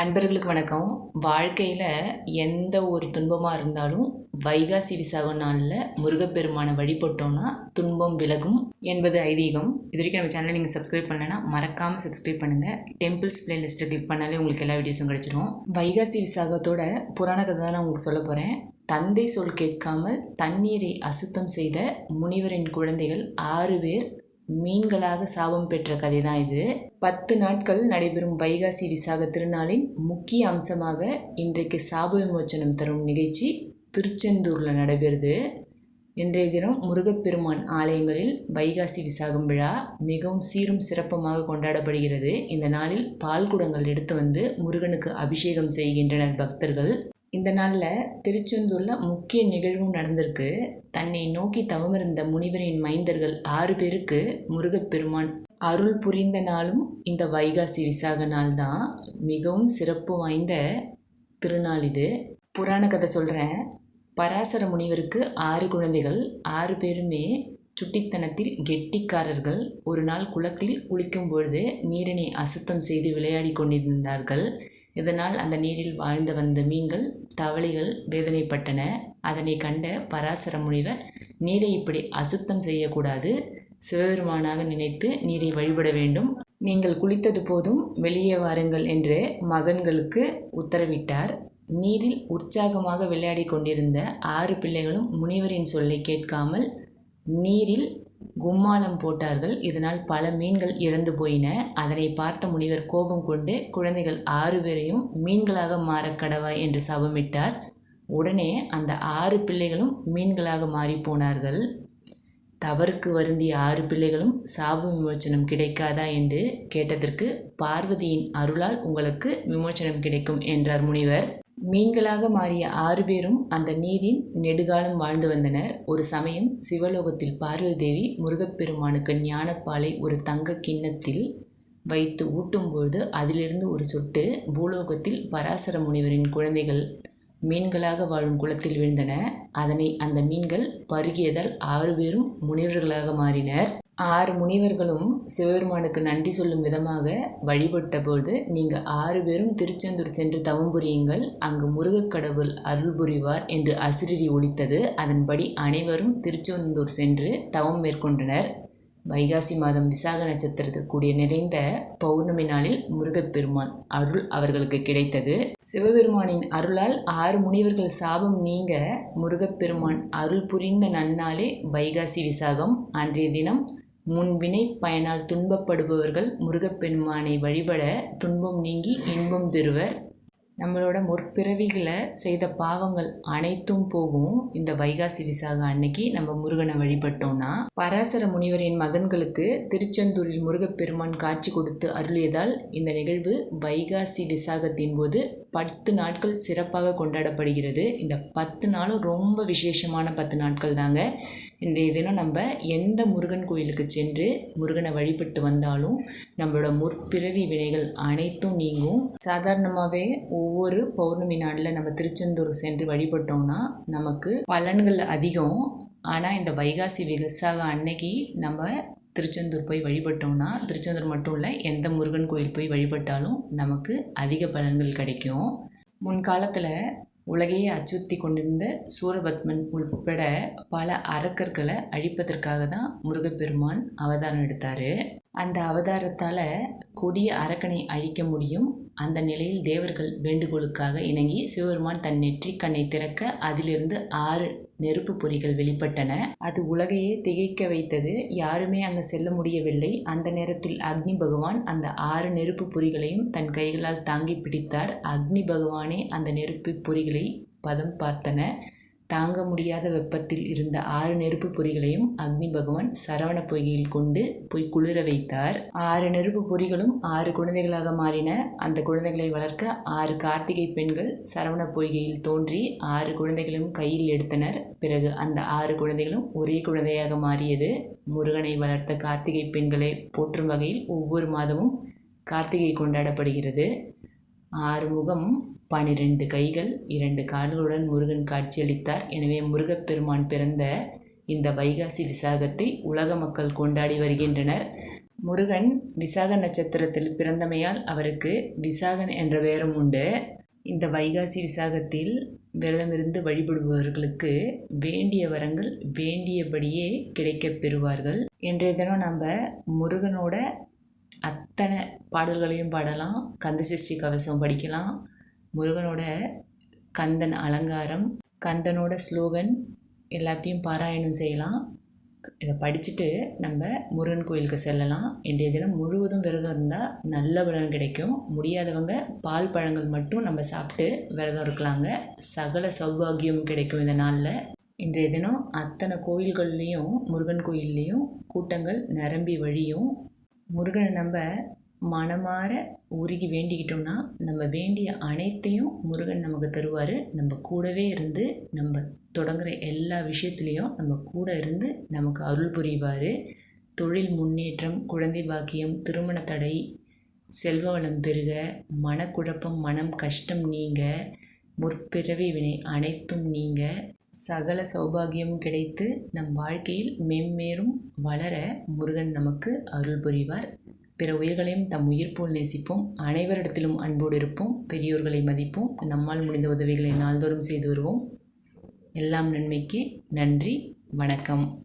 அன்பர்களுக்கு வணக்கம். வாழ்க்கையில் எந்த ஒரு துன்பமாக இருந்தாலும் வைகாசி விசாக நாளில் முருகப்பெருமானை வழிபட்டோன்னா துன்பம் விலகும் என்பது ஐதீகம். இது வரைக்கும் நம்ம சேனலை நீங்கள் சப்ஸ்கிரைப் பண்ணலைன்னா மறக்காமல் சப்ஸ்கிரைப் பண்ணுங்கள் டெம்பிள்ஸ் பிளேலிஸ்ட்டை கிளிக் பண்ணாலே உங்களுக்கு எல்லா வீடியோஸும் கிடச்சிடும் வைகாசி விசாகத்தோட புராண கதை தான் நான் உங்களுக்கு சொல்ல போகிறேன் தந்தை சொல் கேட்காமல் தண்ணீரை அசுத்தம் செய்த முனிவரின் குழந்தைகள் ஆறு பேர் மீன்களாக சாபம் பெற்ற கதை தான் இது. பத்து நாட்கள் நடைபெறும் வைகாசி விசாக திருநாளின் முக்கிய அம்சமாக இன்றைக்கு சாப விமோச்சனம் தரும் நிகழ்ச்சி திருச்செந்தூரில் நடைபெறுது. இன்றைய தினம் முருகப்பெருமான் ஆலயங்களில் வைகாசி விசாகம் விழா மிகவும் சீரும் சிறப்புமாக கொண்டாடப்படுகிறது. இந்த நாளில் பால் குடங்கள் எடுத்து வந்து முருகனுக்கு அபிஷேகம் செய்கின்றனர் பக்தர்கள். இந்த நாளில் திருச்செந்தூரில் முக்கிய நிகழ்வும் நடந்திருக்கு. தன்னை நோக்கி தவமிருந்த முனிவரின் மைந்தர்கள் ஆறு பேருக்கு முருகப்பெருமான் அருள் புரிந்த நாளும் இந்த வைகாசி விசாக நாள் தான் மிகவும் சிறப்பு வாய்ந்த திருநாள் இது. புராண கதை சொல்கிறேன் பராசர முனிவருக்கு ஆறு குழந்தைகள். ஆறு பேருமே சுட்டித்தனத்தில் கெட்டிக்காரர்கள். ஒரு நாள் குளத்தில் குளிக்கும் பொழுது நீரினை அசுத்தம் செய்து விளையாடி கொண்டிருந்தார்கள். இதனால் அந்த நீரில் வாழ்ந்து வந்த மீன்கள் தவளைகள் வேதனைப்பட்டன. அதனை கண்ட பராசர முனிவர் நீரை இப்படி அசுத்தம் செய்யக்கூடாது. சிவபெருமானாக நினைத்து நீரை வழிபட வேண்டும். நீங்கள் குளித்தது போதும் வெளியே வாருங்கள் என்று மகன்களுக்கு உத்தரவிட்டார். நீரில் உற்சாகமாக விளையாடி கொண்டிருந்த ஆறு பிள்ளைகளும் முனிவரின் சொல்லை கேட்காமல் நீரில் கும்மாளம் போட்டார்கள். இதனால் பல மீன்கள் இறந்து போயின. அதனை பார்த்த முனிவர் கோபம் கொண்டு குழந்தைகள் ஆறு பேரையும் மீன்களாக மாற கடவாய் என்று சபமிட்டார். உடனே அந்த ஆறு பிள்ளைகளும் மீன்களாக மாறி போனார்கள். தவறுக்கு வருந்திய ஆறு பிள்ளைகளும் சாவு விமோச்சனம் கிடைக்காதா என்று கேட்டதற்கு பார்வதியின் அருளால் உங்களுக்கு விமோச்சனம் கிடைக்கும் என்றார் முனிவர். மீன்களாக மாறிய ஆறு பேரும் அந்த நீரின் நெடுகாலம் வாழ்ந்து வந்தனர். ஒரு சமயம் சிவலோகத்தில் பார்வதி தேவி முருகப்பெருமானுக்கு ஞானப்பாலை ஒரு தங்க கிண்ணத்தில் வைத்து ஊட்டும்போது அதிலிருந்து ஒரு சொட்டு பூலோகத்தில் பராசர முனிவரின் குழந்தைகள் மீன்களாக வாழும் குளத்தில் விழுந்தன. அதனை அந்த மீன்கள் பருகியதால் ஆறு பேரும் முனிவர்களாக மாறினர். ஆறு முனிவர்களும் சிவபெருமானுக்கு நன்றி சொல்லும் விதமாக வழிபட்டபோது நீங்கள் ஆறு பேரும் திருச்செந்தூர் சென்று தவம் புரியுங்கள். அங்கு முருகக்கடவுள் அருள் புரிவார் என்று அசிரிடி ஒழித்தது அதன்படி அனைவரும் திருச்செந்தூர் சென்று தவம் மேற்கொண்டனர். வைகாசி மாதம் விசாக நட்சத்திரத்துக்கு கூடிய நிறைந்த பௌர்ணமி நாளில் முருகப்பெருமான் அருள் அவர்களுக்கு கிடைத்தது. சிவபெருமானின் அருளால் ஆறு முனிவர்கள் சாபம் நீங்க முருகப்பெருமான் அருள் புரிந்த நன்னாளே வைகாசி விசாகம். அன்றைய தினம் முன்வினை பயனால் துன்பப்படுபவர்கள் முருகப்பெருமானை வழிபட துன்பம் நீங்கி இன்பம் பெறுவர். நம்மளோட முற்பிறவிகளை செய்த பாவங்கள் அனைத்தும் போகும். இந்த வைகாசி விசாக அன்னைக்கு நம்ம முருகனை வழிபட்டோம்னா பராசர முனிவரின் மகன்களுக்கு திருச்செந்தூரில் முருகப்பெருமான் காட்சி கொடுத்து அருளியதால் இந்த நிகழ்வு வைகாசி விசாகத்தின் போது பத்து நாட்கள் சிறப்பாக கொண்டாடப்படுகிறது. இந்த பத்து நாளும் ரொம்ப விசேஷமான பத்து நாட்கள் தாங்க. இன்றைய தினம் நம்ம எந்த முருகன் கோயிலுக்கு சென்று முருகனை வழிபட்டு வந்தாலும் நம்மளோட முற்பிறவி வினைகள் அனைத்தும் நீங்கும். சாதாரணமாகவே ஒவ்வொரு ஒவ்வொரு பௌர்ணமி நாளில் நம்ம திருச்செந்தூர் சென்று வழிபட்டோம்னா நமக்கு பலன்கள் அதிகம். ஆனால் இந்த வைகாசி விவசாக அன்னைக்கு நம்ம திருச்செந்தூர் போய் வழிபட்டோம்னா திருச்செந்தூர் மட்டும் இல்லை எந்த முருகன் கோயில் போய் வழிபட்டாலும் நமக்கு அதிக பலன்கள் கிடைக்கும். முன்காலத்தில் உலகையே அச்சுறுத்தி கொண்டிருந்த சூரபத்மன் உள்பட பல அரக்கர்களை அழிப்பதற்காக தான் முருகப்பெருமான் அவதாரம் எடுத்தார். அந்த அவதாரத்தால் கொடிய அரக்கனை அழிக்க முடியும். அந்த நிலையில் தேவர்கள் வேண்டுகோளுக்காக இணங்கி சிவபெருமான் தன் நெற்றிக்கண்ணை திறக்க அதிலிருந்து ஆறு நெருப்பு பொறிகள் வெளிப்பட்டன. அது உலகையே திகைக்க வைத்தது. யாருமே அங்கு செல்ல முடியவில்லை. அந்த நேரத்தில் அக்னி பகவான் அந்த ஆறு நெருப்பு பொறிகளையும் தன் கைகளால் தாங்கி பிடித்தார். அக்னி பகவானே அந்த நெருப்பு பொறிகளை பதம் பார்த்தன. தாங்க முடியாத வெப்பத்தில் இருந்த ஆறு நெருப்பு பொறிகளையும் அக்னி பகவான் சரவண பொய்கையில் கொண்டு போய் குளிர வைத்தார். ஆறு நெருப்பு பொறிகளும் ஆறு குழந்தைகளாக மாறின. அந்த குழந்தைகளை வளர்க்க ஆறு கார்த்திகை பெண்கள் சரவண பொய்கையில் தோன்றி ஆறு குழந்தைகளும் கையில் எடுத்தனர். பிறகு அந்த ஆறு குழந்தைகளும் ஒரே குழந்தையாக மாறியது. முருகனை வளர்த்த கார்த்திகை பெண்களை போற்றும் வகையில் ஒவ்வொரு மாதமும் கார்த்திகை கொண்டாடப்படுகிறது. ஆறுமுகம் பனிரெண்டு கைகள் இரண்டு கால்களுடன் முருகன் காட்சியளித்தார். எனவே முருகப்பெருமான் பிறந்த இந்த வைகாசி விசாகத்தை உலக மக்கள் கொண்டாடி வருகின்றனர். முருகன் விசாக நட்சத்திரத்தில் பிறந்தமையால் அவருக்கு விசாகன் என்ற பெயரும் உண்டு. இந்த வைகாசி விசாகத்தில் விரதமிருந்து வழிபடுபவர்களுக்கு வேண்டிய வரங்கள் வேண்டியபடியே கிடைக்கப் பெறுவார்கள். இன்றைய தினம் நம்ம முருகனோட அத்தனை பாடல்களையும் பாடலாம். கந்தசஷ்டி கவசம் படிக்கலாம். முருகனோட கந்தன் அலங்காரம் கந்தனோட ஸ்லோகன் எல்லாத்தையும் பாராயணம் செய்யலாம். இதை படிச்சுட்டு நம்ம முருகன் கோயிலுக்கு செல்லலாம். இன்றைய தினம் முழுவதும் விரதம் இருந்தால் நல்ல பலன் கிடைக்கும். முடியாதவங்க பால் பழங்கள் மட்டும் நம்ம சாப்பிட்டு விரதம் இருக்கலாங்க. சகல சௌபாகியம் கிடைக்கும் இந்த நாளில். இன்றைய தினம் அத்தனை கோயில்கள்லேயும் முருகன் கோயில்லையும் கூட்டங்கள் நிரம்பி வழியும். முருகனை நம்ம மனமாற உருகி வேண்டிக்கிட்டோம்னா நம்ம வேண்டிய அனைத்தையும் முருகன் நமக்கு தருவார். நம்ம கூடவே இருந்து நம்ம தொடங்குகிற எல்லா விஷயத்துலேயும் நம்ம கூட இருந்து நமக்கு அருள் புரிவார். தொழில் முன்னேற்றம் குழந்தை பாக்கியம் திருமண தடை செல்வ வளம் பெருக மனக்குழப்பம் மனம் கஷ்டம் நீங்க முற்பிறவி வினை அனைத்தும் நீங்க. சகல சௌபாகியம் கிடைத்து நம் வாழ்க்கையில் மென்மேலும் வளர முருகன் நமக்கு அருள் புரிவார். பிற உயிர்களையும் தம் உயிர் போல் நேசிப்போம். அனைவரிடத்திலும் அன்போடு இருப்போம். பெரியோர்களை மதிப்போம். நம்மால் முடிந்த உதவிகளை நாள்தோறும் செய்து வருவோம். எல்லாம் நன்மைக்கு நன்றி. வணக்கம்.